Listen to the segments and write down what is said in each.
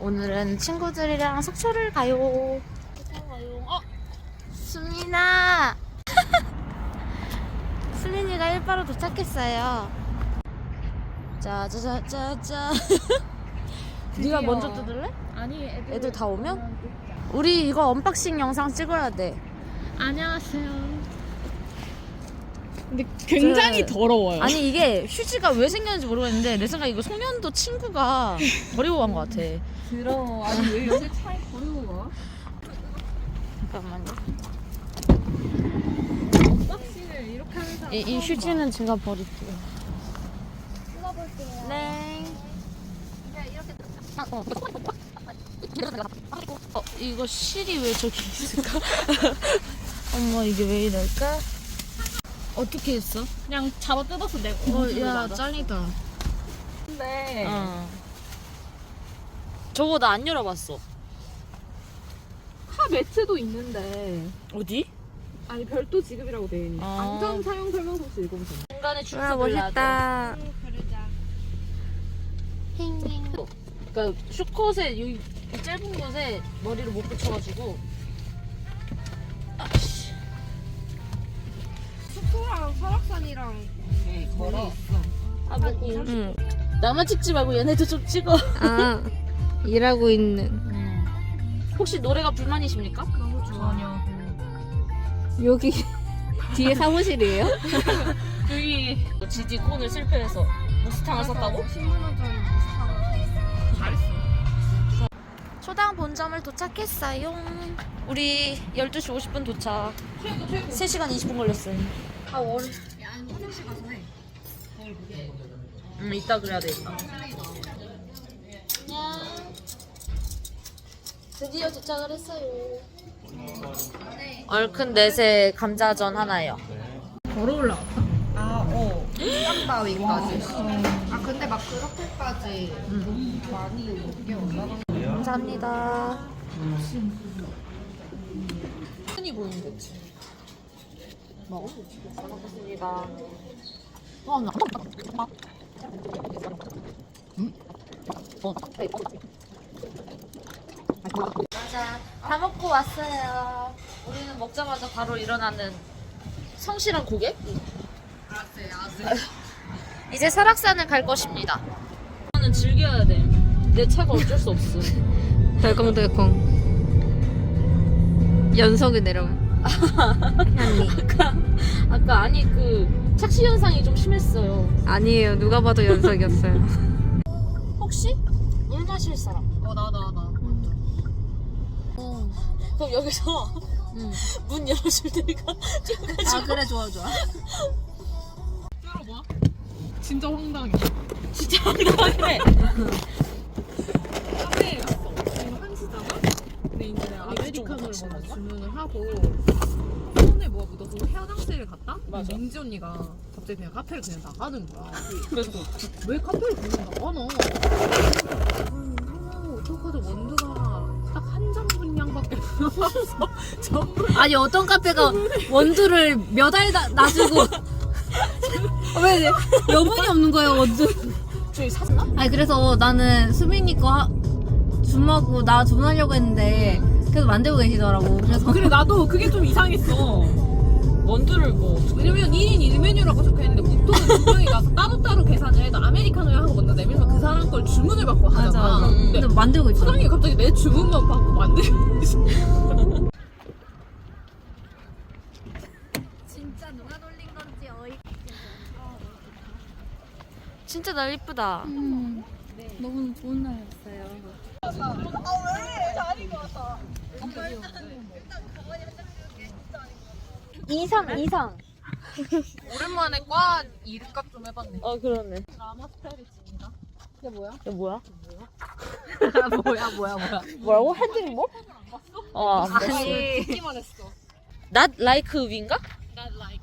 오늘은 친구들이랑 속초를 가요. 속초 가요. 어, 수민아. 수민이가 일바로 도착했어요. 짜자자자자. 네가 먼저 뜯을래? 아니 애들, 애들 다 오면? 우리 이거 언박싱 영상 찍어야 돼. 안녕하세요. 근데 굉장히 그- 더러워요. 아니 이게 휴지가 왜 생겼는지 모르겠는데 내 생각에 이거 송년도 친구가 버리고 간 것 같아. 더러워. 아니 왜 여기 차에 버리고 가? 잠깐만요. 박싱을 이렇게 하는 사람 이, 이 휴지는 제가 버릴게요. 찍어볼게요. 네. 아, 어. 어, 이거 실이 왜 저기 있을까? 어머, 이게 왜 이럴까? 어떻게 했어? 그냥 잡아 뜯어서 내가 어, 야, 짱이다. 근데 어. 저거 나 안 열어봤어. 카 매트도 있는데 어디? 아니 별도 지급이라고 돼 있는. 아. 안전 사용 설명서지 읽어보세요. 중간에 줄와서 멋있다. 그러니까 슈컷에 이 짧은 곳에 머리를 못 붙여가지고 숙소랑 설악산이랑 멀어. 아 뭐, 응. 나만 찍지 말고 얘네도 좀 찍어 아 일하고 있는 혹시 노래가 불만이십니까? 너무 좋아요. 여기 뒤에 사무실이에요? 여기 지디 콘을 실패해서 무스탕을 썼다고? 10만원짜리 무스탕 잘했어. 초당 본점을 도착했어요 우리 12시 50분 도착 3시간 20분 걸렸어요 아 월. 아니 화장실 가서 해. 응 이따 그래야 되겠다 드디어 도착을 했어요 얼큰 넷에 감자전 하나요 걸어 올라갔다? 아, 어. 쌍바위까지. 아, 근데 막 그렇게까지 많이 높게 올라가. 감사합니다 흔히 보이는 거지 먹어? 잘 먹겠습니다 어, 나 음? 어, 맞아. 다 먹고 왔어요. 우리는 먹자마자 바로 일어나는 성실한 고객? 이제 설악산을 갈 것입니다. 는 즐겨야 돼. 내 차가 어쩔 수 없어. 덜컹덜컹 연속이 내려오면 현니 아까, 아까 아니 그 착시 현상이 좀 심했어요. 아니에요 누가 봐도 연속이었어요 혹시 물 마실 사람? 어 나 나 나. 어. 그럼 여기서 문 열어줄 테니까 뛰어가지고 아, 그래, 좋아, 좋아. 들어봐. 진짜 황당해. 진짜 황당해. 카페에 갔어. 저희가 한시잖아? 근데 이제 아메리카노를 먼저? 주문을 하고 손에 뭐가 묻어서 화장실을 갔다? 맞아. 민지 언니가 갑자기 그냥 카페를 그냥 나가는 거야. 그래서 왜 카페를 그냥 나가나? 어떡하죠? 원두가 딱한장 분량밖에 남아서 저걸 아니 어떤 카페가 원두를 몇 알 놔주고 왜 여분이 없는 거예요 원두 저희 샀나? 아니 그래서 나는 수민이 거 하- 주문하고 나 주문하려고 했는데 계속 만들고 계시더라고 그래서 그래 나도 그게 좀 이상했어. 원두를 뭐 왜냐면 1인 1메뉴라고 적혀있는데 보통은 두 명이 가서 따로따로 계산을 해도 아메리카노를 하고 먼저 내밀면 그 사람 걸 주문을 받고 하잖아. 응, 응. 근데 근데 만들고 있어 사장님이 갑자기 내 주문만 받고 만들고 있어. 진짜 누가 돌린 건지 어이 진짜 날 이쁘다. 너무 좋은 날이었어 요 이상 이상 오랜만에 과 이름값 좀 해봤네. 어 그러네. 라마 스타일리스트입니다. 이게 뭐야? 이게 뭐야? 뭐야 뭐야 뭐야. 뭐라고? 헤드링 뭐? 어, 안 봤어. 아니 듣기만 했어. Not like 위인가? Not like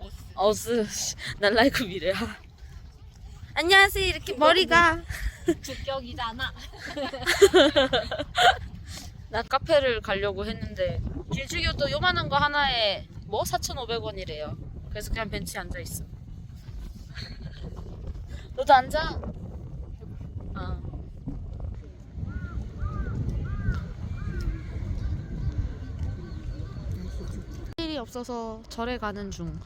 us. 어스. Not like 위래야. 안녕하세요. 이렇게 머리가. 북경이잖아. 나 카페를 가려고 했는데 길쭉이도 요만한 거 하나에 뭐 4,500원이래요. 그래서 그냥 벤치에 앉아 있어. 너도 앉아. 어. 일이 없어서 절에 가는 중.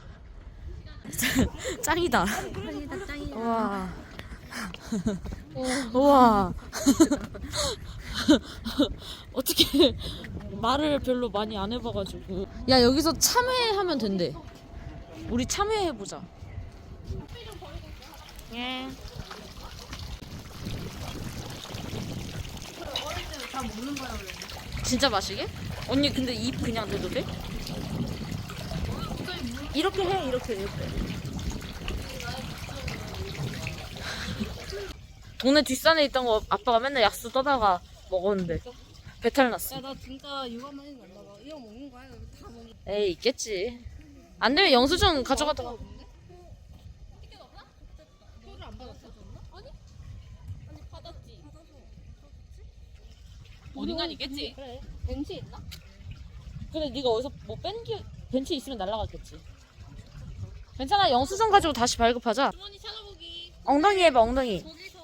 짱이다. 짱이다, 짱이다. 와. 우와. 어떻게 말을 별로 많이 안 해봐가지고. 야 여기서 참회하면 된대. 우리 참회해보자. 예. 진짜 마시게? 언니 근데 입 그냥 대도 돼? 이렇게 해 이렇게 이렇게. 동네 뒷산에 있던 거 아빠가 맨날 약수 떠다가 먹었는데 배탈 났어. 야 나 진짜 육아만 해도 안 나가 이거 먹는 거야? 다 먹는 에이 있겠지. 안 되면 영수증 가져가다가. 표를 안 받았어 아니? 아니 받았지 어딘간 있겠지. 그래 벤치 있나? 그래 네가 어디서 뭐 뺀 게 벤치 있으면 날라갔겠지. 괜찮아 영수증 가지고 다시 발급하자. 주머니 찾아보기 엉덩이 해봐 엉덩이. 거기서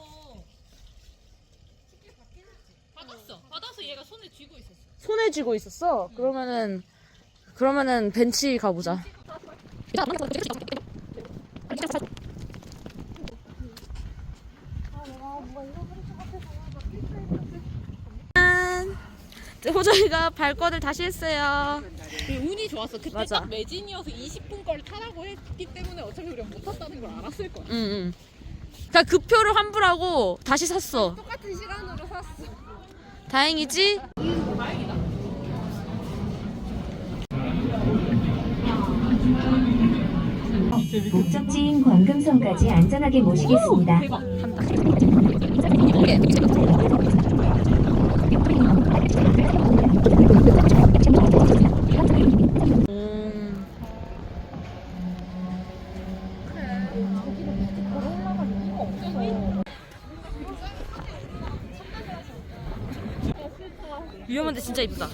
받았어 받아서 얘가 손에 쥐고 있었어 손에 쥐고 있었어. 그러면은 그러면은 벤치 가보자. 짠! 호정이가 발권을 다시 했어요. 운이 좋았어 그때 맞아. 딱 매진이어서 20분 걸 타라고 했기 때문에 어차피 우리가 못 탔다는 걸 알았을 거야 응, 응. 그러니까 그 표를 환불하고 다시 샀어. 똑같은 시간으로 샀어 다행이지? 목적지인 광금성까지 안전하게 모시겠습니다. 음. 위험한데 진짜 이쁘다.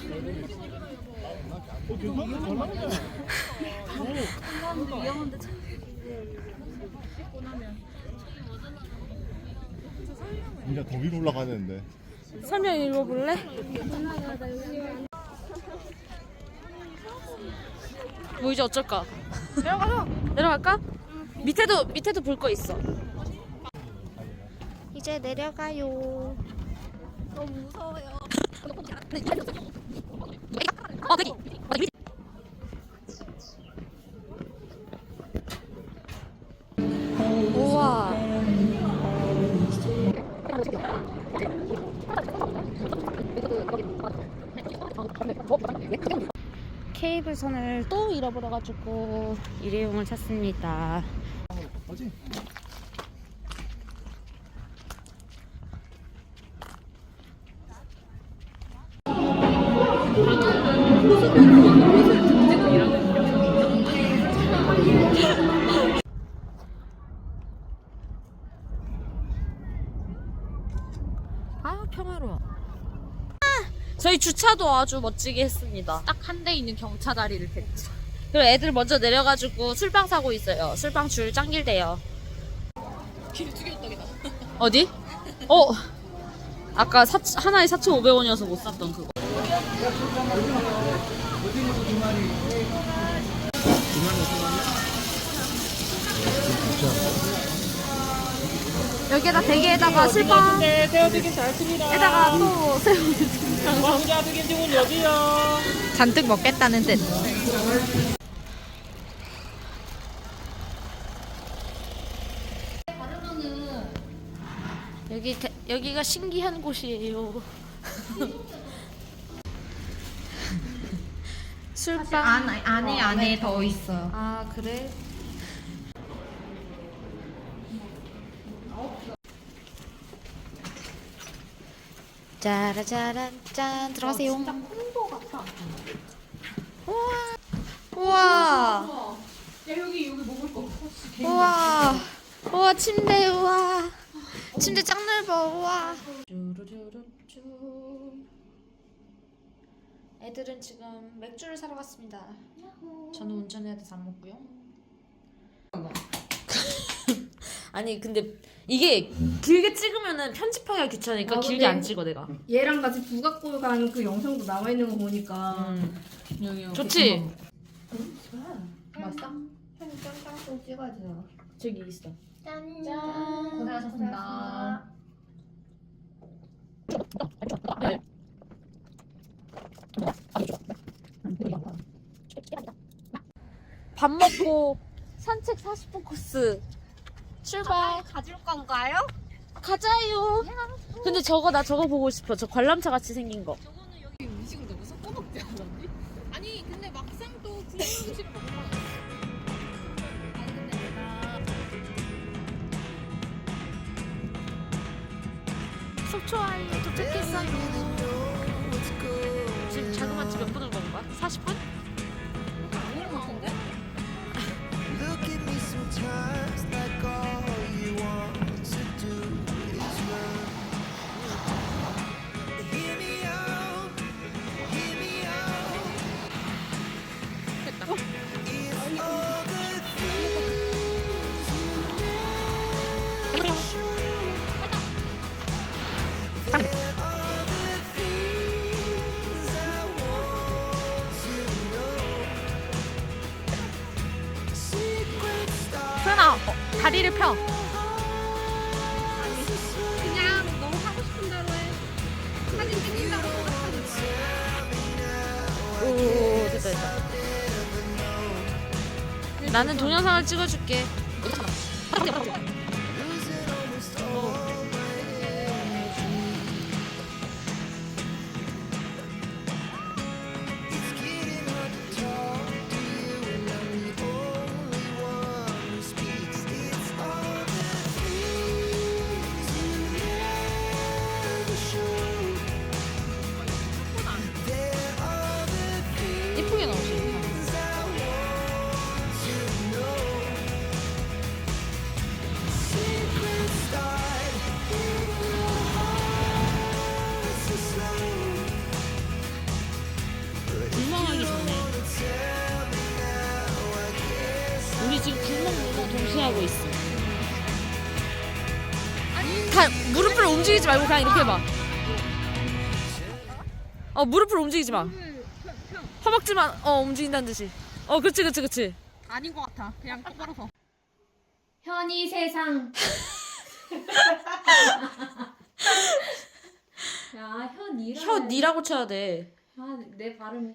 진짜 더 위로 올라가는데 설명 읽어볼래? 뭐 이제 어쩔까? 내려가자. 내려갈까? 밑에도 밑에도 볼 거 있어. 이제 내려가요. 너무 무서워요. 우와. 케이블 선을 또 잃어버려가지고 일회용을 샀습니다. 아 평화로워. 저희 주차도 아주 멋지게 했습니다. 딱 한 대 있는 경차 다리를 댔죠 그리고 애들 먼저 내려가지고 술빵 사고 있어요. 술빵 줄 짱길대요. 길쭉이었다기다 어디? 어. 아까 사, 하나에 4,500원이어서 못 샀던 그거. 여기에다 대게에다가 술빵 네, 새우튀김 잘 씁니다. 에다가 또 새우 왕자 튀김집은 여기요. 잔뜩 먹겠다는 뜻. 여기 대, 여기가 신기한 곳이에요. 술빵 안, 안에 안에 더 있어요. 아 그래? 짜라짜란 짠 들어가세요. 진짜 콘도 같아. 우와 우와. 야 여기 여기 먹을 거 우와 우와 침대 우와 침대 짱 넓어 우와. 애들은 지금 맥주를 사러 갔습니다. 저는 운전해야 돼서 안 먹고요. 아니 근데 이게 길게 찍으면은 편집하기가 귀찮으니까 아, 길게 근데- 안 찍어 내가. 얘랑 같이 북악골 가는 그 영상도 나와 있는 거 보니까 음. 여기 여기 좋지. 맛있어? 짱짱 찍어주세요. 저기 있어. 짠. 짠. 고생하셨습니다. 밥 먹고 산책 40분 코스 출발. 가줄 건가요? 가자요. 근데 저거 나 저거 보고 싶어. 저 관람차 같이 생긴 거. 음식을 너무 섞어 먹지 않았니? 아니 근데 막상 또 국물 음식 먹으면 아니 근데 내가 속초아이 도착했어요. 지금 자그마치 몇 분을 먹은 거야? 40분? 다리를 펴. 그냥 너무 하고 싶은 대로 해 사진 찍는다고 오, 됐다, 됐다. 나는 동영상을 찍어줄게. 움직이지 말고 그냥 이렇게 해봐. 어 무릎을 움직이지 마. 허벅지만 어 움직인다는 듯이. 어 그렇지 그렇지 그렇지. 아닌 것 같아 그냥 똑바로 서 현이 세상. 야, 현이라. 혀 니라고 쳐야 돼. 아, 내 발음이.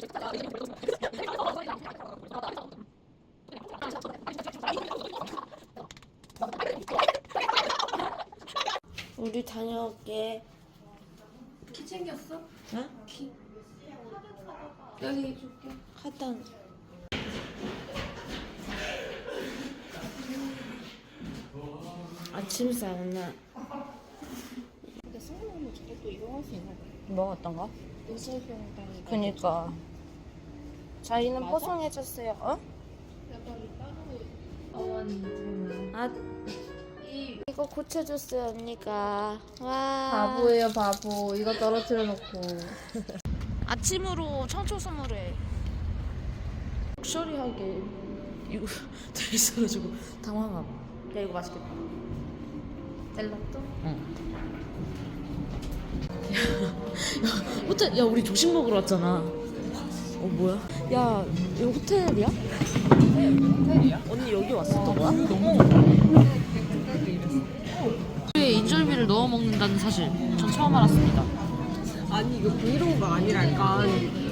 우리 다녀올게. 키 챙겼어? 응? 키. 여기 줄게. 하던. 아침 사우나. 뭐 어떤 거? 그니까. 저희는 포송해줬어요. 어? 아, 이거 고쳐줬어요 언니가. 와. 바보예요 바보. 이거 떨어뜨려 놓고. 아침으로 청초 선물에 럭셔리하게 이거 들어있어가지고 당황하고 야 이거 맛있겠다 젤라또? 호텔 야 우리 조식 먹으러 왔잖아 어 뭐야? 야 이거 호텔이야? 호텔이야? 언니 여기 왔었던 거야? 너무 먹는다는 사실 전 처음 알았습니다 아니 이거 브이로그가 아니랄까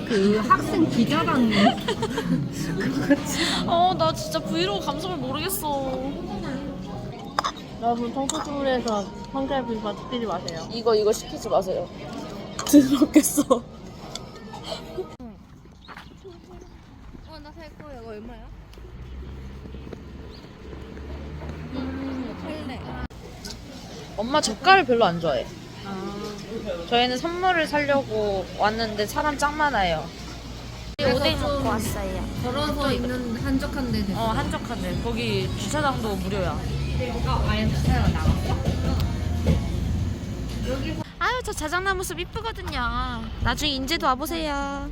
그 학생 기자단 어, 나 진짜 브이로그 감성을 모르겠어. 여러분 청소수물에서 성별 불과 시키지 마세요. 이거 이거 시키지 마세요. 더럽겠어. 어나 살 거야 이거 얼마야? 엄마 젓갈을 별로 안 좋아해. 저희는 선물을 사려고 왔는데 사람 짱 많아요. 오뎅 먹고 왔어요. 걸어서 있는 한적한 데 어, 한적한데. 거기 주차장도 무료야. 아유, 저 자작나무 숲 이쁘거든요. 나중에 인제도 와보세요.